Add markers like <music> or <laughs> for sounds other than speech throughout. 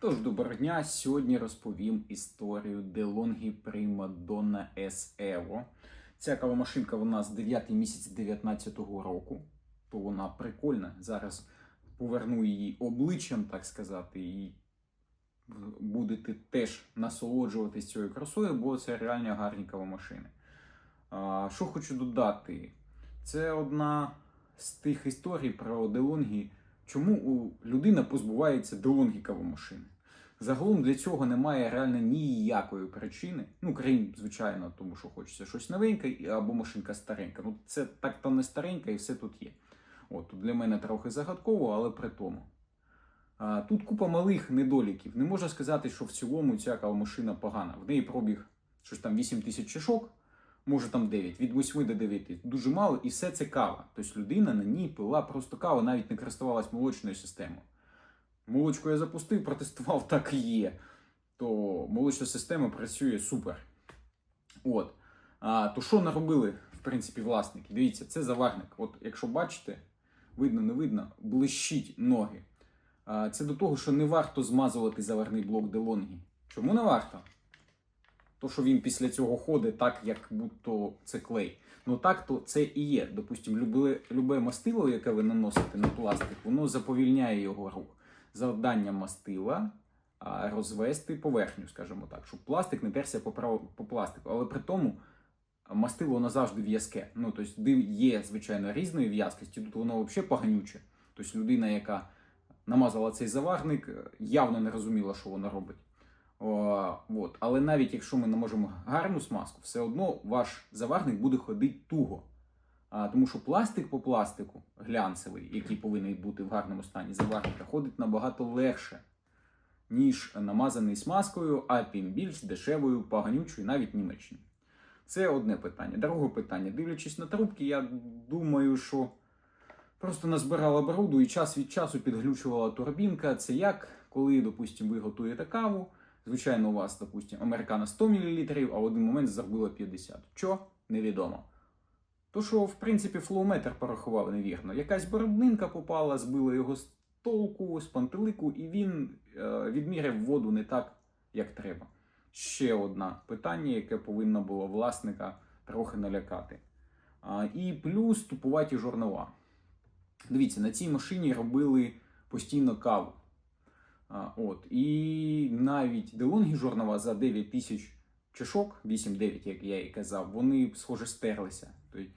Тож доброго дня. Сьогодні розповім історію DeLonghi Prima Donna S Evo. Ця кавомашинка вона з 9 місяць 19 року, то вона прикольна. Зараз поверну її обличчям, так сказати, і будете теж насолоджуватись цією красою, бо це реально гарні кавомашини. Що хочу додати? Це одна з тих історій про DeLonghi, чому у людина позбувається DeLonghi кавомашини. Загалом для цього немає реально ніякої причини. Ну, крім, звичайно, тому що хочеться щось новеньке або машинка старенька. Ну, це так то не старенька і все тут є. От, тут для мене трохи загадково, але при тому. А, тут купа малих недоліків. Не можна сказати, що в цілому ця кавомашина погана. В неї пробіг щось там 8 тисяч чашок, може там 9, від 8 до 9. Дуже мало, і все це кава. Тобто людина на ній пила просто каву, навіть не користувалась молочною системою. Молочку я запустив, протестував, <laughs> так і є. То молочна система працює супер. От. А, то що наробили, в принципі, власники? Дивіться, це заварник. От якщо бачите, видно, не видно, блищить ноги. А, це до того, що не варто змазувати заварний блок DeLonghi. Чому не варто? То, що він після цього ходить так, як будто це клей. Ну так то це і є. Допустимо, любе, любе мастило, яке ви наносите на пластик, воно заповільняє його рух. Завдання мастила розвести поверхню, скажімо так, щоб пластик не терся по, по пластику. Але при тому мастило воно завжди в'язке. Ну, тобто див- є, звичайно, різної в'язкості, тут воно взагалі поганюче. Тобто людина, яка намазала цей заварник, е, явно не розуміла, що вона робить. От. Але навіть якщо ми наможемо гарну смазку, все одно ваш заварник буде ходити туго. А, тому що пластик по пластику, глянцевий, який повинен бути в гарному стані заварника, ходить набагато легше, ніж намазаний смазкою, а тим більш дешевою, поганючою, навіть німечною. Це одне питання. Друге питання. Дивлячись на трубки, я думаю, що просто назбирала бруду і час від часу підглючувала турбінка. Це як, коли, допустимо, ви готуєте каву. Звичайно, у вас, допустимо, американо 100 мл, а в один момент зробила 50. Що? Невідомо. То, що, в принципі, флоуметр порахував невірно. Якась бороднинка попала, збила його з толку, з пантелику, і він е, відміряв воду не так, як треба. Ще одне питання, яке повинно було власника трохи налякати. А, і плюс тупуваті журнала. Дивіться, на цій машині робили постійно каву. От. І навіть DeLonghi журнала за 9 тисяч чашок, 8-9, як я і казав, вони, схоже, стерлися. Тобто,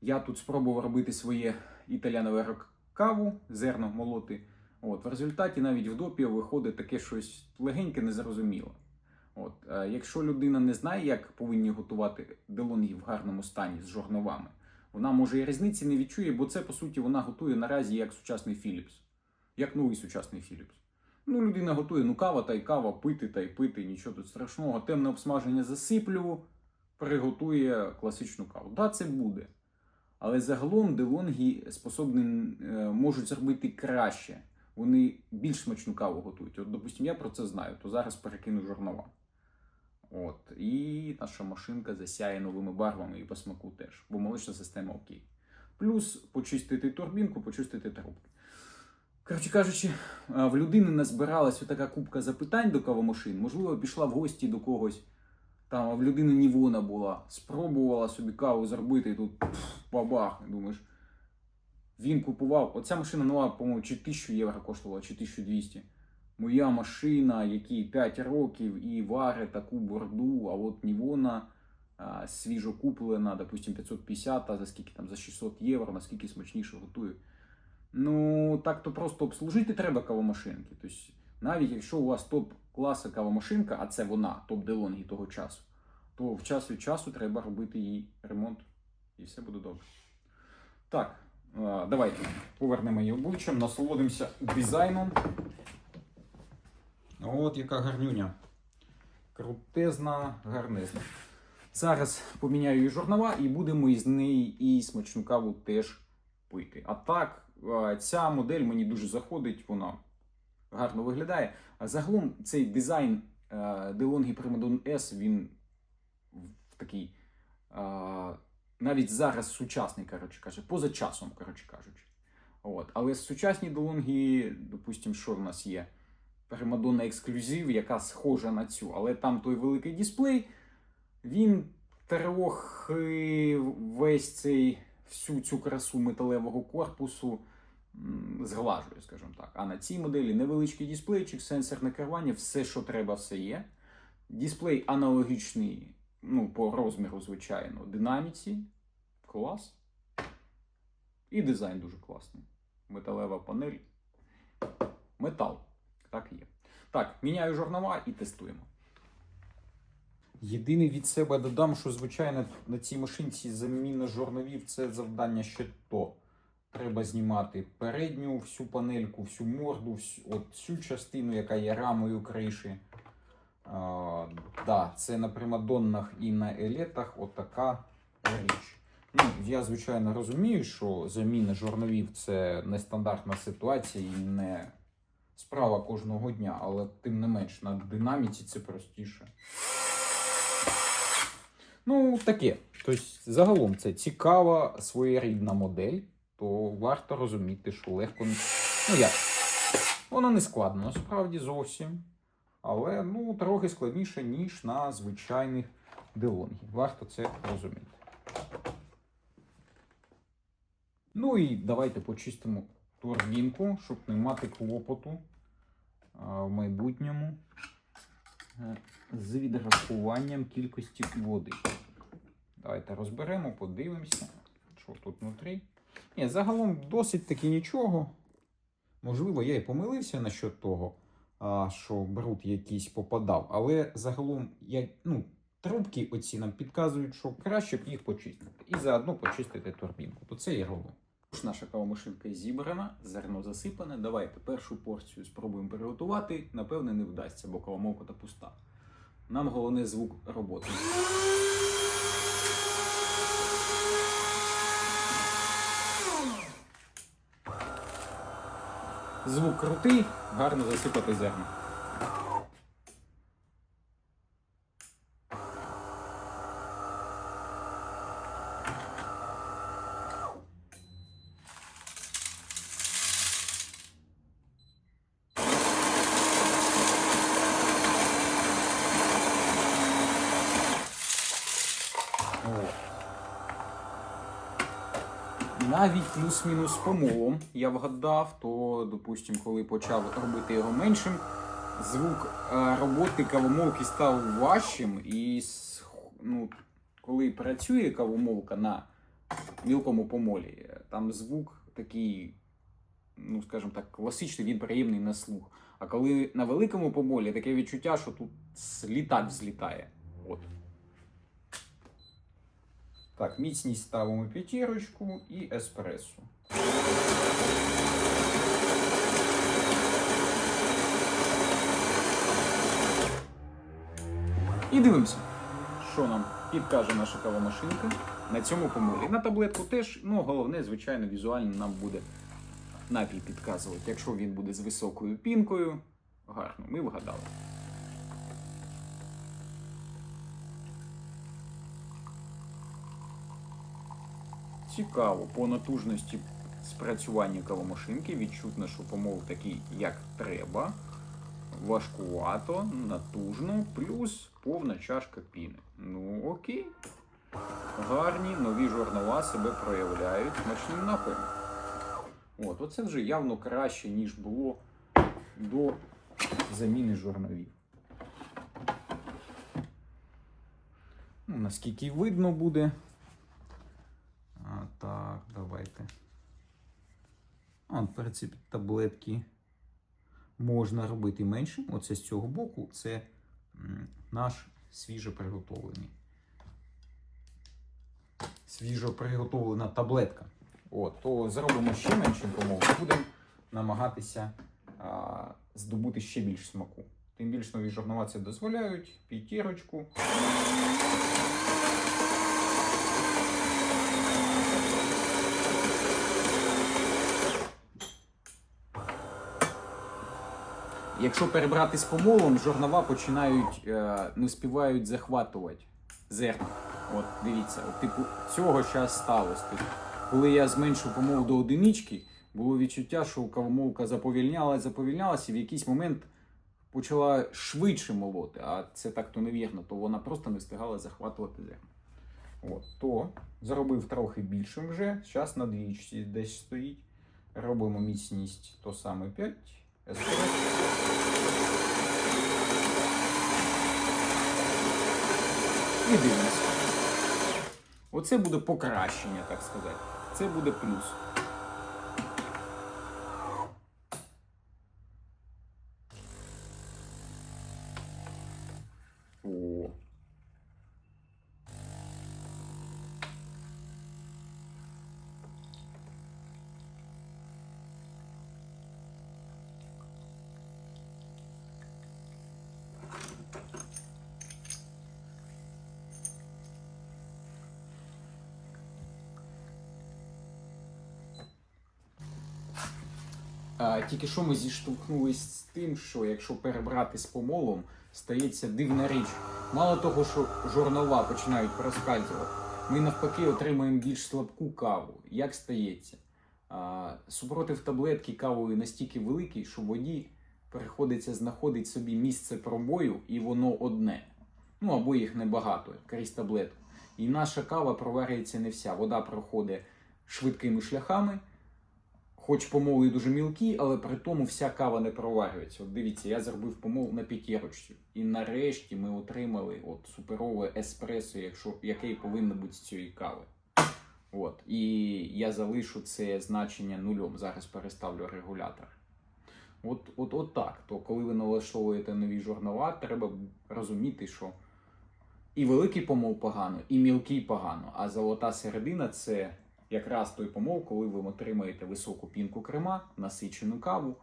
я тут спробував робити своє італіанове рок- каву, зерно молоти. От, в результаті навіть в допі виходить таке щось легеньке, незрозуміле. От, якщо людина не знає, як повинні готувати DeLonghi в гарному стані з жорновами, вона може і різниці не відчує, бо це, по суті, вона готує наразі як сучасний Philips. Як новий сучасний Philips. Ну, людина готує, ну кава та й кава, пити та й пити, нічого тут страшного. Темне обсмаження засиплю, приготує класичну каву. Да, це буде. Але загалом DeLonghi способні е, можуть зробити краще. Вони більш смачну каву готують. От, допустим, я про це знаю, то зараз перекину журнала. От. І наша машинка засяє новими барвами і по смаку теж, бо молочна система окей. Плюс почистити турбінку, почистити трубки. Коротше кажучи, в людини назбиралась така купка запитань до кавомашин. Можливо, пішла в гості до когось. Там в людини Нівона була, спробувала собі каву зробити, і тут бабах. Думаєш, він купував. Оця машина нова, по-моєму, чи 1000 євро коштувала, чи 1200. Моя машина, якій 5 років і варить таку борду, а от Нівона свіжо куплена, допустим, 550, а за скільки там за 600 євро, наскільки смачніше готує. Ну, так то просто обслужити треба кавомашинки. Тобто, навіть якщо у вас топ класа кавомашинка, а це вона, топ DeLonghi того часу, то в час від часу треба робити їй ремонт, і все буде добре. Так, давайте повернемо її обличчям, насолодимося дизайном. От яка гарнюня. Крутезна, гарнезна. Зараз поміняю її журнала і будемо із неї і смачну каву теж пити. А так, ця модель мені дуже заходить, вона гарно виглядає. А загалом цей дизайн е, DeLonghi Primadon S, він в такий е, навіть зараз сучасний, коротше кажучи, поза часом, коротше кажучи. От. Але сучасні DeLonghi, допустимо, що в нас є? Primadonna ексклюзив, яка схожа на цю, але там той великий дисплей, він трохи весь цей всю цю красу металевого корпусу зглажує, скажімо так. А на цій моделі невеличкий дисплейчик, сенсорне керування, все, що треба, все є. Дисплей аналогічний, ну, по розміру, звичайно, динаміці. Клас. І дизайн дуже класний. Металева панель. Метал. Так є. Так, міняю жорнова і тестуємо. Єдине від себе додам, що, звичайно, на цій машинці заміна жорновів це завдання ще то. Треба знімати передню всю панельку, всю морду, всю, от цю частину, яка є рамою криші. А, да, це на примадоннах і на елетах отака річ. Ну, я, звичайно, розумію, що заміна жорновів це нестандартна ситуація і не справа кожного дня, але тим не менш на динаміці це простіше. Ну, таке. Тобто, загалом це цікава своєрідна модель, то варто розуміти, що легко. Ну як? Воно не складно, насправді зовсім. Але ну, трохи складніше, ніж на звичайних делонгів. Варто це розуміти. Ну і давайте почистимо турбінку, щоб не мати клопоту в майбутньому е, з відрахуванням кількості води. Давайте розберемо, подивимося, що тут внутрі. Ні, загалом досить таки нічого. Можливо, я і помилився насчет того, що бруд якийсь попадав, але загалом я, ну, трубки оці нам підказують, що краще б їх почистити. І заодно почистити турбінку. То це і робимо. Тож наша кавомашинка зібрана, зерно засипане. Давайте першу порцію спробуємо приготувати. Напевне, не вдасться, бо кавомолка та пуста. Нам головне звук роботи. Звук крутий, гарно засипати зерно. Навіть плюс-мінус помолом я вгадав, то, допустим, коли почав робити його меншим, звук е, роботи кавомолки став важчим, і ну, коли працює кавомолка на мілкому помолі, е, там звук такий, ну скажімо так, класичний, він приємний на слух. А коли на великому помолі таке відчуття, що тут літак взлітає. От. Так, міцність ставимо п'ятірочку і еспресо. І дивимося, що нам підкаже наша кавомашинка на цьому помилі. На таблетку теж, ну головне, звичайно, візуально нам буде напій підказувати. Якщо він буде з високою пінкою, гарно, ми вгадали. Цікаво, по натужності спрацювання кавомашинки відчутно, що помол такий, як треба. Важкувато, натужно, плюс повна чашка піни. Ну окей. Гарні нові жорнова себе проявляють смачним напоєм. От, оце вже явно краще, ніж було до заміни жорновів. Ну, наскільки видно буде. Так, давайте. А, в принципі, таблетки можна робити менше. Оце з цього боку це наш свіжо приготовлений. Свіжо приготовлена таблетка. От, то зробимо ще меншим помову, будемо намагатися а, здобути ще більш смаку. Тим більш нові журнала дозволяють. П'ятірочку. Якщо перебрати з помолом, жорнова починають е, не співають захватувати зерна. От дивіться, от, типу, цього зараз сталося. Типу, коли я зменшив помол до одинички, було відчуття, що кавомолка заповільнялась, заповільнялась, і в якийсь момент почала швидше молоти, а це так то невірно, то вона просто не встигала захватувати зерно. От, то зробив трохи більшим вже. Зараз на двічці десь стоїть. Робимо міцність то саме 5. І дивимося. Оце буде покращення, так сказати. Це буде плюс. Тільки що ми зіштовхнулись з тим, що якщо перебрати з помолом, стається дивна річ. Мало того, що жорнова починають проскальзувати, ми навпаки отримуємо більш слабку каву. Як стається? Супротив таблетки кавою настільки великий, що воді приходиться знаходити собі місце пробою, і воно одне. Ну або їх небагато крізь таблетку. І наша кава проварюється не вся. Вода проходить швидкими шляхами. Хоч помоли дуже мілкі, але при тому вся кава не проварюється. От дивіться, я зробив помол на п'ятірочці. І нарешті ми отримали от суперове еспресо, якщо, яке повинно бути з цієї кави. От. І я залишу це значення нульом. Зараз переставлю регулятор. От, от, от так. То коли ви налаштовуєте нові журнала, треба розуміти, що і великий помол погано, і мілкий погано. А золота середина це якраз той помол, коли ви отримаєте високу пінку крема, насичену каву.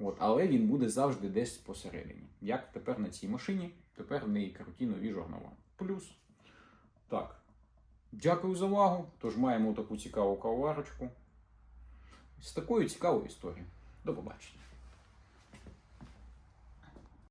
От, але він буде завжди десь посередині. Як тепер на цій машині, тепер в неї круті нові журнала. Плюс. Так. Дякую за увагу. Тож маємо таку цікаву кавоварочку. З такою цікавою історією. До побачення.